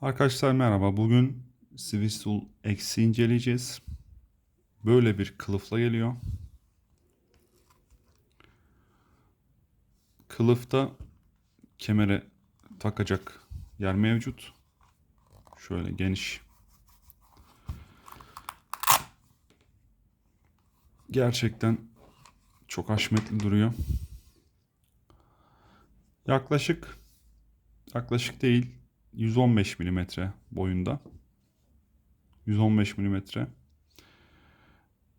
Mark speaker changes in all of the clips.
Speaker 1: Arkadaşlar merhaba. Bugün Swiss X'i inceleyeceğiz. Böyle bir kılıfla geliyor. Kılıfta kemere takacak yer mevcut. Şöyle geniş. Gerçekten çok haşmetli duruyor. Yaklaşık yaklaşık değil 115 milimetre boyunda. 115 milimetre.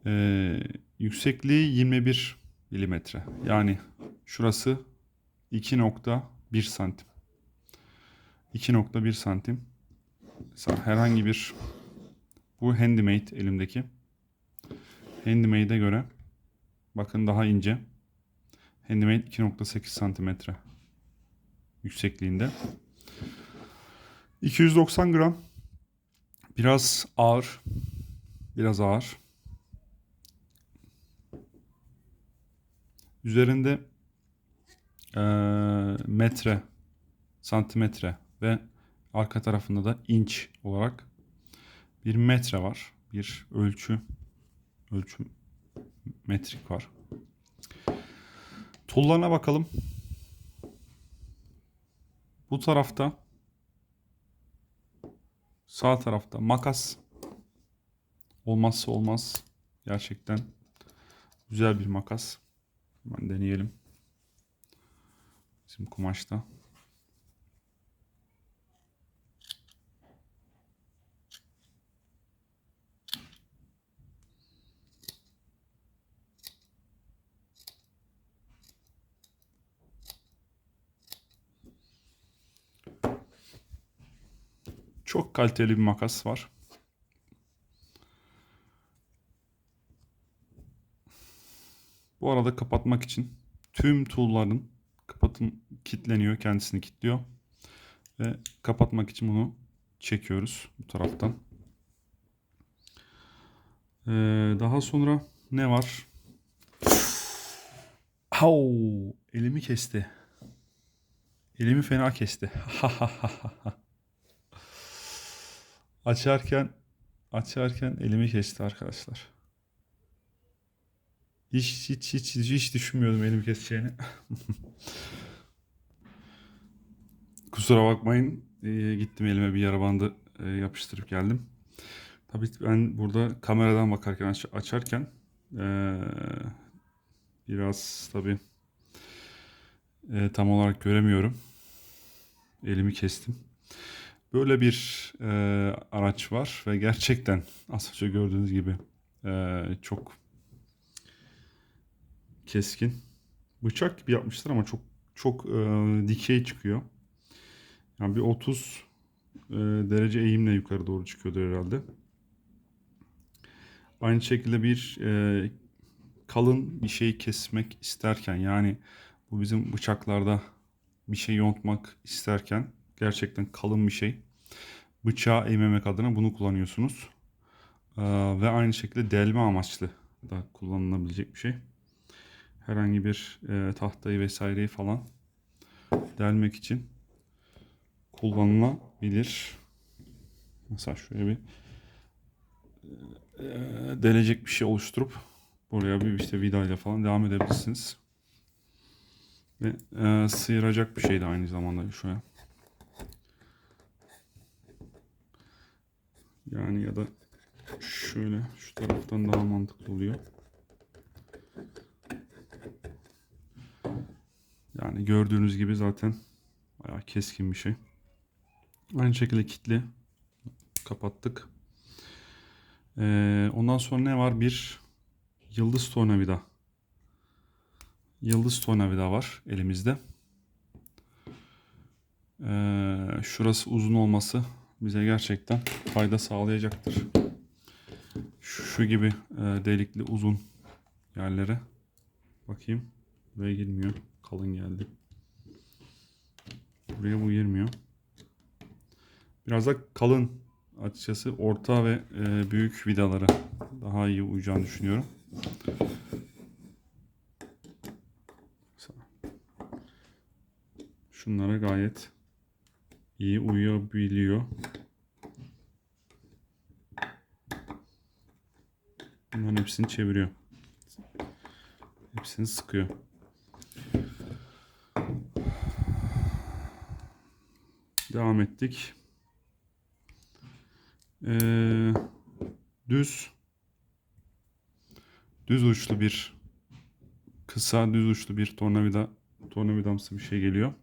Speaker 1: Ee, yüksekliği 21 milimetre. Yani şurası 2.1 santim. 2.1 santim. Mesela herhangi bir bu handmade elimdeki. Handmade'e göre bakın daha ince. Handmade 2.8 santimetre yüksekliğinde. 290 gram. Biraz ağır. Biraz ağır. Üzerinde eee, metre, santimetre ve arka tarafında da inç olarak bir metre var. Bir ölçü ölçü metrik var. Tullarına bakalım. Bu tarafta Sağ tarafta makas. Olmazsa olmaz. Gerçekten güzel bir makas. Hemen deneyelim. Bizim kumaşta. Çok kaliteli bir makas var. Bu arada kapatmak için tüm tool'ların kapatım kilitleniyor, kendisini kilitliyor. Ve kapatmak için bunu çekiyoruz bu taraftan. Ee, daha sonra ne var? Au, elimi kesti. Elimi fena kesti. Açarken açarken elimi kesti arkadaşlar. Hiç hiç hiç hiç düşünmüyordum elimi keseceğini. Kusura bakmayın. Ee, gittim elime bir yara bandı e, yapıştırıp geldim. Tabii ben burada kameradan bakarken aç- açarken e, biraz tabii e, tam olarak göremiyorum. Elimi kestim. Böyle bir e, araç var ve gerçekten az önce gördüğünüz gibi e, çok keskin. Bıçak gibi yapmışlar ama çok çok e, dikey çıkıyor. Yani bir 30 e, derece eğimle yukarı doğru çıkıyordur herhalde. Aynı şekilde bir e, kalın bir şey kesmek isterken yani bu bizim bıçaklarda bir şey yontmak isterken gerçekten kalın bir şey. Bıçağı eğmemek adına bunu kullanıyorsunuz. Ee, ve aynı şekilde delme amaçlı da kullanılabilecek bir şey. Herhangi bir e, tahtayı vesaireyi falan delmek için kullanılabilir. Mesela şöyle bir e, delecek bir şey oluşturup buraya bir işte vidayla falan devam edebilirsiniz. Ve e, sıyıracak bir şey de aynı zamanda şöyle. Yani ya da şöyle şu taraftan daha mantıklı oluyor. Yani gördüğünüz gibi zaten bayağı keskin bir şey. Aynı şekilde kitli kapattık. Ee, ondan sonra ne var? Bir yıldız tornavida. Yıldız tornavida var elimizde. Ee, şurası uzun olması bize gerçekten fayda sağlayacaktır. Şu gibi e, delikli uzun yerlere bakayım. Buraya girmiyor. Kalın geldi. Buraya bu girmiyor. Biraz da kalın açıkçası orta ve e, büyük vidalara daha iyi uyacağını düşünüyorum. Şunlara gayet iyi uyabiliyor. Bunların hepsini çeviriyor. Hepsini sıkıyor. Devam ettik. Ee, düz düz uçlu bir kısa düz uçlu bir tornavida tornavidamsı bir şey geliyor.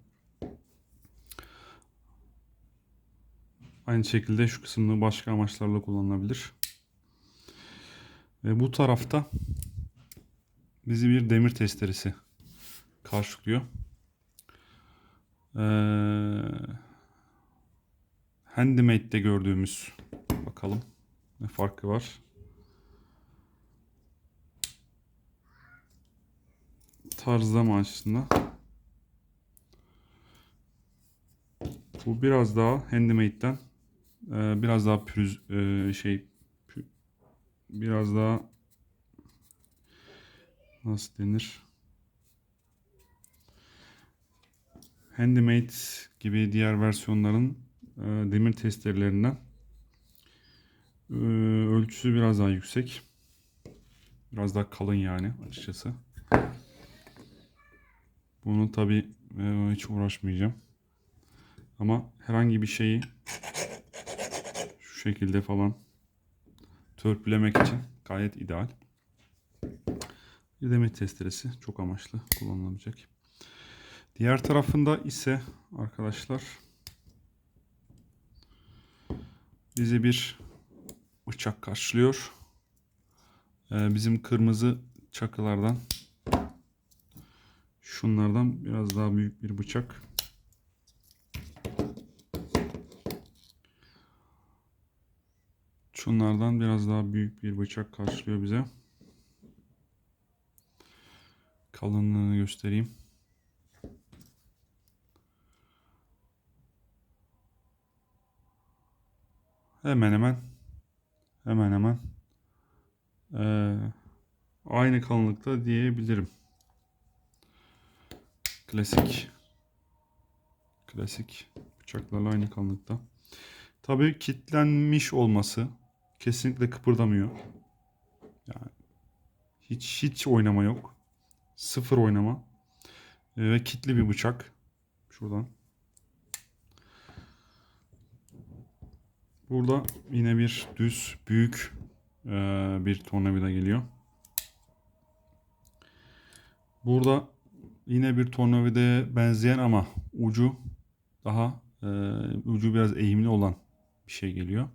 Speaker 1: Aynı şekilde şu kısımda başka amaçlarla kullanılabilir. Ve bu tarafta bizi bir demir testeresi karşılıyor. Ee, Handymade'de gördüğümüz bakalım ne farkı var. Tarzlama açısından. Bu biraz daha Handymade'den e, biraz daha pürüz e, şey pü- biraz daha nasıl denir? Handmade gibi diğer versiyonların e, demir testerelerinden e, ölçüsü biraz daha yüksek. Biraz daha kalın yani açıkçası. Bunu tabi hiç uğraşmayacağım. Ama herhangi bir şeyi şekilde falan törpülemek için gayet ideal. Bir demir testeresi çok amaçlı kullanılabilecek. Diğer tarafında ise arkadaşlar bizi bir bıçak karşılıyor. Ee, bizim kırmızı çakılardan şunlardan biraz daha büyük bir bıçak. Şunlardan biraz daha büyük bir bıçak karşılıyor bize. Kalınlığını göstereyim. Hemen hemen hemen hemen eee, aynı kalınlıkta diyebilirim. Klasik klasik bıçaklarla aynı kalınlıkta. Tabii kilitlenmiş olması kesinlikle kıpırdamıyor. Yani hiç hiç oynama yok. Sıfır oynama. Ee, Ve kilitli bir bıçak. Şuradan. Burada yine bir düz büyük e, bir tornavida geliyor. Burada yine bir tornavidaya benzeyen ama ucu daha e, ucu biraz eğimli olan bir şey geliyor.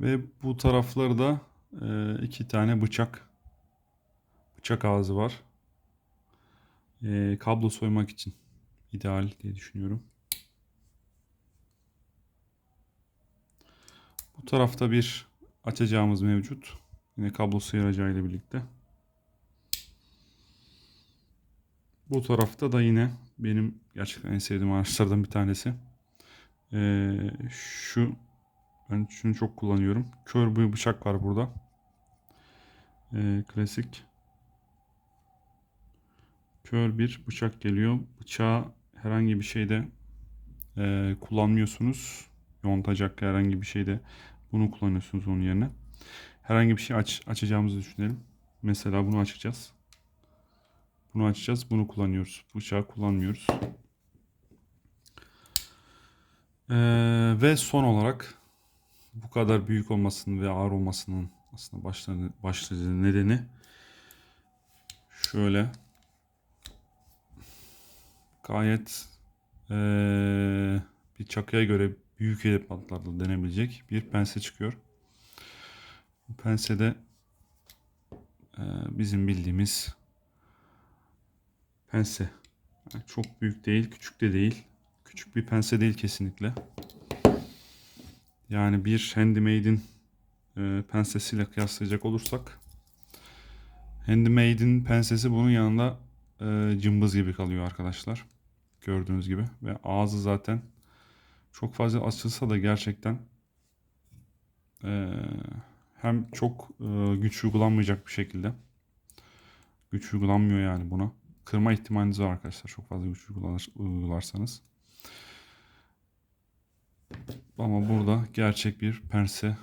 Speaker 1: Ve bu taraflarda e, iki tane bıçak bıçak ağzı var. E, kablo soymak için ideal diye düşünüyorum. Bu tarafta bir açacağımız mevcut. Yine kablo sıyıracağıyla birlikte. Bu tarafta da yine benim gerçekten en sevdiğim araçlardan bir tanesi. Ee, şu ben şunu çok kullanıyorum. Kör bir bıçak var burada. Ee, klasik. Kör bir bıçak geliyor. Bıçağı herhangi bir şeyde e, kullanmıyorsunuz. Yontacak herhangi bir şeyde bunu kullanıyorsunuz onun yerine. Herhangi bir şey aç, açacağımızı düşünelim. Mesela bunu açacağız. Bunu açacağız. Bunu kullanıyoruz. Bıçağı kullanmıyoruz. Ee, ve son olarak bu kadar büyük olmasının ve ağır olmasının aslında başlıca, başlıca nedeni şöyle gayet ee, bir çakıya göre büyük edevatlarda denebilecek bir pense çıkıyor. Bu pensede ee, bizim bildiğimiz pense. Yani çok büyük değil, küçük de değil. Küçük bir pense değil kesinlikle. Yani bir Handymade'in e, pensesiyle kıyaslayacak olursak Handymade'in pensesi bunun yanında e, cımbız gibi kalıyor arkadaşlar. Gördüğünüz gibi. Ve ağzı zaten çok fazla açılsa da gerçekten e, hem çok e, güç uygulanmayacak bir şekilde güç uygulanmıyor yani buna. Kırma ihtimaliniz var arkadaşlar çok fazla güç uygular, uygularsanız. Ama burada gerçek bir pense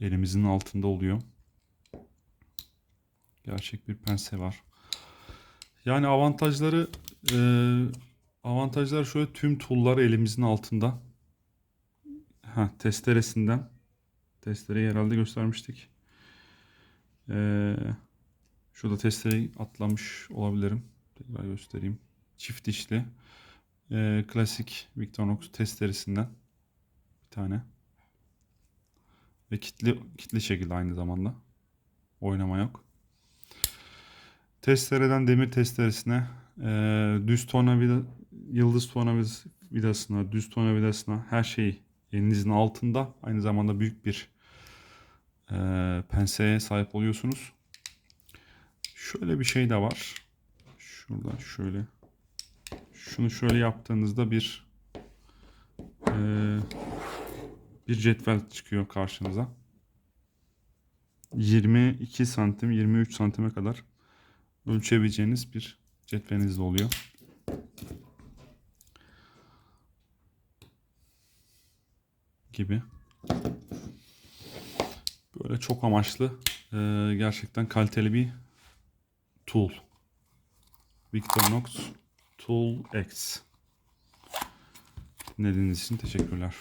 Speaker 1: elimizin altında oluyor. Gerçek bir pense var. Yani avantajları e, avantajlar şöyle tüm tool'lar elimizin altında. Ha, testeresinden. Testereyi herhalde göstermiştik. Ee, şurada testereyi atlamış olabilirim. Tekrar göstereyim. Çift dişli. Ee, klasik Victorinox testeresinden bir tane. Ve kitli, kitli şekilde aynı zamanda. Oynama yok. Testereden demir testeresine, ee, düz tornavida, yıldız tornavidasına, düz tornavidasına her şey elinizin altında. Aynı zamanda büyük bir ee, penseye sahip oluyorsunuz. Şöyle bir şey de var. Şuradan şöyle. Şunu şöyle yaptığınızda bir ee, bir cetvel çıkıyor karşınıza. 22 santim 23 santime kadar ölçebileceğiniz bir cetveliniz de oluyor. Gibi. Böyle çok amaçlı e, gerçekten kaliteli bir tool. Victorinox Tool X. Dinlediğiniz için teşekkürler.